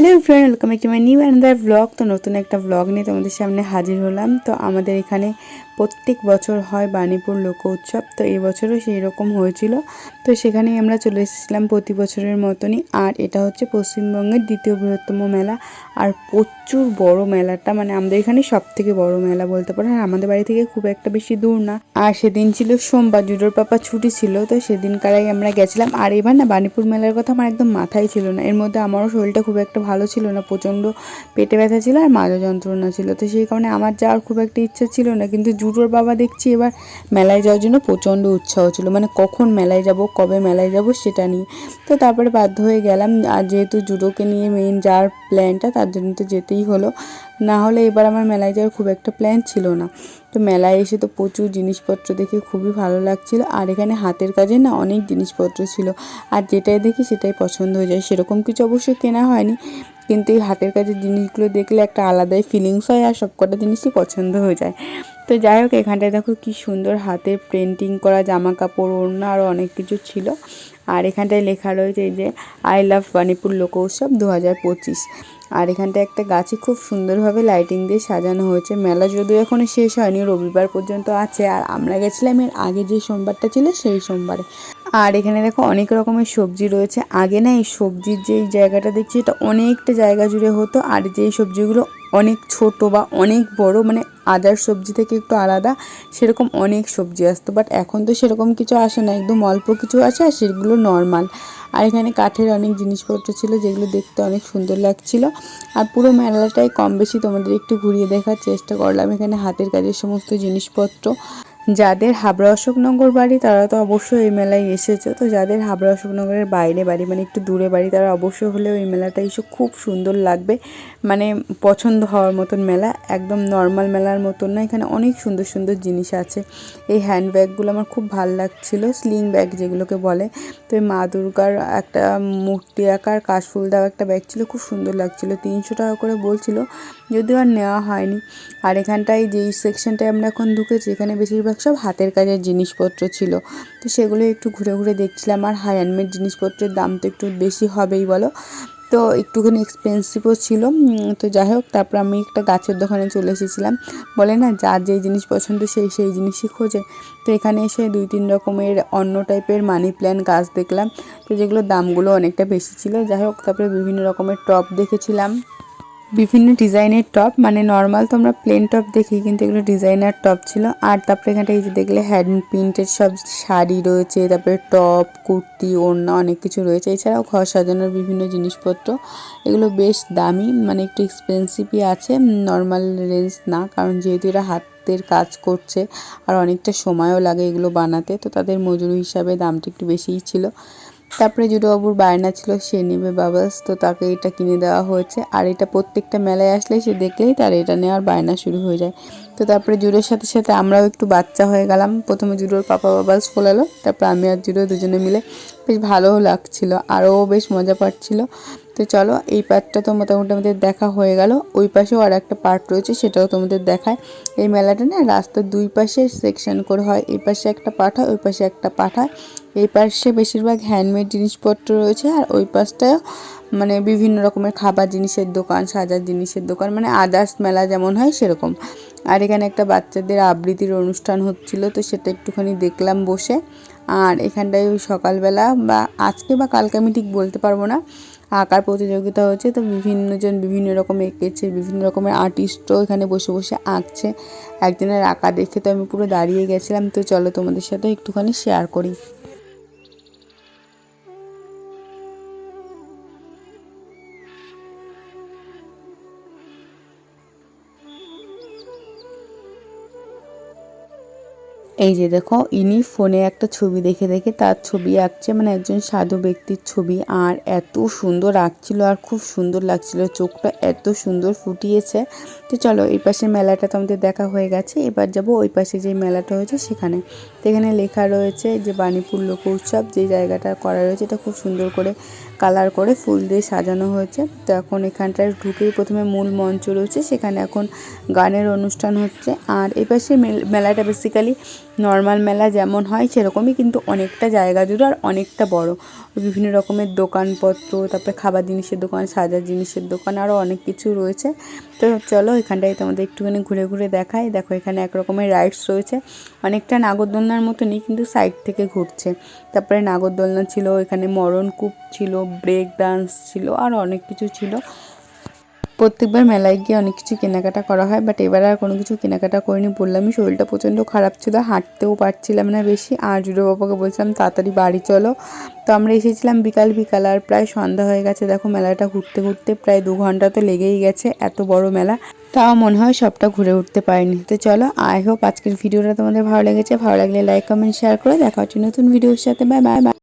Hello friend welcome to my new under blog তো নতুন একটা ব্লগ নিয়ে তোমাদের সামনে হাজির হলাম। তো আমাদের এখানে প্রত্যেক বছর হয় বাণীপুর লোক উৎসব, তো এবছরও সেই রকম হয়েছিল। তো সেখানেই আমরা চলে এসেছিলাম প্রতি বছরের মতনই। আর এটা হচ্ছে পশ্চিমবঙ্গের দ্বিতীয় বৃহত্তম মেলা। আর প্রচুর বড় মেলাটা মানে আমাদের এখানে সব থেকে বড় মেলা বলতে পারো আর আমাদের বাড়ি থেকে খুব একটা বেশি দূর না। আর সেদিন ছিল সোমবার, জুডোর পাপা ছুটি ছিল, তো সেদিনকারাই আমরা গেছিলাম। আর এবার না বাণীপুর মেলার কথা আমার একদম মাথায় ছিল না। এর মধ্যে আমারও শরীরটা খুব একটা ভালো ছিল না, প্রচণ্ড পেটে ব্যথা ছিল আর মাজা যন্ত্রণা ছিল। তো সেই কারণে আমার যাওয়ার খুব একটা ইচ্ছা ছিল না, কিন্তু জুডোর বাবা দেখছি এবার মেলায় যাওয়ার জন্য প্রচণ্ড উৎসাহ ছিল। মানে কখন মেলায় যাব, কবে মেলায় যাব সেটা নিয়ে। তো তারপরে বাধ্য হয়ে গেলাম। আর যেহেতু জুডোকে নিয়ে মেইন যাওয়ার প্ল্যানটা তার জন্য তো যেতেই হলো। না হলে এবার আমার মেলায় যাওয়ার খুব একটা প্ল্যান ছিল না। তো মেলায় এসে তো প্রচুর জিনিসপত্র দেখে খুবই ভালো লাগছিল। আর এখানে হাতের কাজে না অনেক জিনিসপত্র ছিল। আর যেটাই দেখি সেটাই পছন্দ হয়ে যায়। সেরকম কিছু অবশ্যই কেনা হয়নি। কিন্তু এই হাতের কাজের জিনিসগুলো দেখলে একটা আলাদাই ফিলিংস হয় আর সব কটা জিনিসই পছন্দ হয়ে যায়। তো যাই হোক, এখানটায় দেখো কি সুন্দর হাতে পেন্টিং করা জামা কাপড় ওড়না আরও অনেক কিছু ছিল। আর এখানটায় লেখা রয়েছে এই যে আই লাভ বানিপুর লোক উৎসব দু হাজার পঁচিশ। আর এখানটায় একটা গাছে খুব সুন্দরভাবে লাইটিং দিয়ে সাজানো হয়েছে। মেলা যদিও এখনও শেষ হয়নি, রবিবার পর্যন্ত আছে। আর আমরা গেছিলাম এর আগে যে সোমবারটা ছিল, সেই সোমবারে। আর এখানে দেখো অনেক রকমের সবজি রয়েছে। আগে না এই সবজির যেই জায়গাটা দেখছি, এটা অনেকটা জায়গা জুড়ে হতো। আর যেই সবজিগুলো অনেক ছোট বা অনেক বড় মানে আদার সবজি থেকে একটু আলাদা, সেরকম অনেক সবজি আসতো। বাট এখন তো সেরকম কিছু আসে না, একদম অল্প কিছু আসে আর সেগুলো নর্মাল আর এখানে কাঠের অনেক জিনিসপত্র ছিল যেগুলো দেখতে অনেক সুন্দর লাগছিল। আর পুরো মেলাটাই কম বেশি তোমাদের একটু ঘুরিয়ে দেখার চেষ্টা করলাম। এখানে হাতের কাজের সমস্ত জিনিসপত্র। যাদের হাবড়া অশোকনগর বাড়ি, তারা তো অবশ্যই এই মেলায় এসেছে। তো যাদের হাবড়া অশোকনগরের বাইরে বাড়ি মানে একটু দূরে বাড়ি, তারা অবশ্যই হলেও এই মেলাটা এসে খুব সুন্দর লাগবে। মানে পছন্দ হওয়ার মতন মেলা, একদম নর্মাল মেলার মতন না। এখানে অনেক সুন্দর সুন্দর জিনিস আছে। এই হ্যান্ড ব্যাগগুলো আমার খুব ভালো লাগছিল স্লিং ব্যাগ যেগুলোকে বলে। তো এই মা দুর্গার একটা মূর্তি আকার কাশফুল দেওয়া একটা ব্যাগ ছিল, খুব সুন্দর লাগছিল, তিনশো টাকা করে বলছিল। যদিও আর নেওয়া হয়নি। আর এখানটায় যেই সেকশনটায় আমরা এখন ঢুকেছি, এখানে বেশিরভাগ সব হাতের কাজের জিনিসপত্র ছিল। তো সেগুলো একটু ঘুরে ঘুরে দেখছিলাম। আর হাই হ্যান্ডমেড জিনিসপত্রের দাম তো একটু বেশি হবেই বলো। তো একটুখানি এক্সপেন্সিভও ছিল। তো যাই হোক, তারপর আমি একটা গাছের দোকানে চলে এসেছিলাম। বলে না, যার যেই জিনিস পছন্দ সেই সেই জিনিসই খোঁজে। তো এখানে এসে দুই তিন রকমের অন্য টাইপের মানি প্ল্যান্ট গাছ দেখলাম। তো যেগুলোর দামগুলো অনেকটা বেশি ছিল। যাই হোক, তারপরে বিভিন্ন রকমের টপ দেখেছিলাম। বিভিন্ন ডিজাইনের টপ মানে নর্মাল তো আমরা প্লেন টপ দেখি কিন্তু এগুলো ডিজাইনার টপ ছিল। আর তারপরে এখানটা এই যে দেখলে হ্যান্ড প্রিন্টেড সব শাড়ি রয়েছে, তারপরে টপ কুর্তি, ওড়না অনেক কিছু রয়েছে। এছাড়াও ঘর সাজানোর বিভিন্ন জিনিসপত্র। এগুলো বেশ দামি মানে একটু এক্সপেন্সিভই আছে নর্মাল রেঞ্জ না, কারণ যেহেতু এরা হাতের কাজ করছে আর অনেকটা সময়ও লাগে এগুলো বানাতে, তো তাদের মজুরি হিসাবে দামটা একটু বেশিই ছিল। তারপরে জুডোবাবুর বায়না ছিল, সে নেবে বাবাস। তো তাকে এটা কিনে দেওয়া হয়েছে। আর এটা প্রত্যেকটা মেলায় আসলে সে দেখলেই তার এটা নেওয়ার বায়না শুরু হয়ে যায়। তো তারপরে জুডোর সাথে সাথে আমরাও একটু বাচ্চা হয়ে গেলাম। প্রথমে জুডোর পাপা বাবাস ফোলালো তারপর আমি আর জুডো দুজনে মিলে বেশ ভালোও লাগছিল, আরও বেশ মজা পাচ্ছিল। তো চলো, এই পার্টটা তো মোটামুটি আমাদের দেখা হয়ে গেল। ওই পাশেও আর একটা পার্ট রয়েছে, সেটাও তোমাদের দেখায়। এই মেলাটা না, রাস্তার দুই পাশে সেকশন করে হয়। এই পাশে একটা পাঠ হয়, ওই পাশে একটা পাঠ হয়। এই পাশে বেশিরভাগ হ্যান্ডমেড জিনিসপত্র রয়েছে, আর ওই পাশটায় মানে বিভিন্ন রকমের খাবার জিনিসের দোকান, সাজার জিনিসের দোকান মানে আদার্স মেলা যেমন হয় সেরকম। আর এখানে একটা বাচ্চাদের আবৃত্তির অনুষ্ঠান হচ্ছিল, তো সেটা একটুখানি দেখলাম বসে। আর এখানটায় ওই সকালবেলা বা আজকে বা কালকে আমি ঠিক বলতে পারব না। আঁকার প্রতিযোগিতা হচ্ছে, তো বিভিন্নজন বিভিন্ন রকম এঁকেছে, বিভিন্ন রকমের আর্টিস্টও এখানে বসে বসে আঁকছে। একজনের আঁকা দেখে তো আমি পুরো দাঁড়িয়ে গেছিলাম, তো চলো তোমাদের সাথে একটুখানি শেয়ার করি। এই যে দেখো, ইনি ফোনে একটা ছবি দেখে দেখে তার ছবি আঁকছে মানে একজন সাধু ব্যক্তির ছবি। আর এত সুন্দর আঁকছিল আর খুব সুন্দর লাগছিল, চোখটা এত সুন্দর ফুটিয়েছে। তো চলো, এই পাশে মেলাটা তো আমাদের দেখা হয়ে গেছে। এবার যাব ওই পাশে যে মেলাটা হয়েছে সেখানে। তো এখানে লেখা রয়েছে যে বাণীপুর লোক উৎসব যে জায়গাটা করা রয়েছে এটা খুব সুন্দর করে কালার করে ফুল দিয়ে সাজানো হয়েছে। তো এখন এখানটায় ঢুকেই প্রথমে মূল মঞ্চ রয়েছে, সেখানে এখন গানের অনুষ্ঠান হচ্ছে। আর এপাশে মেল- মেলাটা বেসিক্যালি নর্মাল মেলা যেমন হয়, সেরকমই কিন্তু অনেকটা জায়গা জুড়ে আর অনেকটা বড়। বিভিন্ন রকমের দোকানপত্র, তারপরে খাবার জিনিসের দোকান সাজার জিনিসের দোকান আরও অনেক কিছু রয়েছে। তো চলো এখানটায় তোমাদের একটুখানি ঘুরে ঘুরে দেখাই। দেখো এখানে এক রকমের রাইডস রয়েছে। অনেকটা নাগরদোলনার মতনই কিন্তু সাইড থেকে ঘুরছে। তারপরে নাগরদোলনা ছিল, এখানে মরণকূপ ছিল ব্রেক ডান্স ছিল, আর অনেক কিছু ছিল। প্রত্যেকবার মেলায় গিয়ে অনেক কিছু কেনাকাটা করা হয় বাট এবার আর কোনো কিছু কেনাকাটা করিনি। বললামই শরীরটা প্রচণ্ড খারাপ ছিল, হাঁটতেও পারছিলাম না বেশি। আর জুড়ো বাবাকে বলছিলাম, তাড়াতাড়ি বাড়ি চলো। তো আমরা এসেছিলাম বিকাল বিকাল আর প্রায় সন্ধ্যা হয়ে গেছে। দেখো মেলাটা ঘুরতে ঘুরতে প্রায় দু ঘণ্টা তো লেগেই গেছে, এত বড় মেলা। তাও মনে হয় সবটা ঘুরে উঠতে পারিনি। তো চলো আই হোপ আজকের ভিডিওটা তোমাদের ভালো লেগেছে। ভালো লাগলে লাইক কমেন্ট শেয়ার করে দেখা হচ্ছে নতুন ভিডিওর সাথে। Bye bye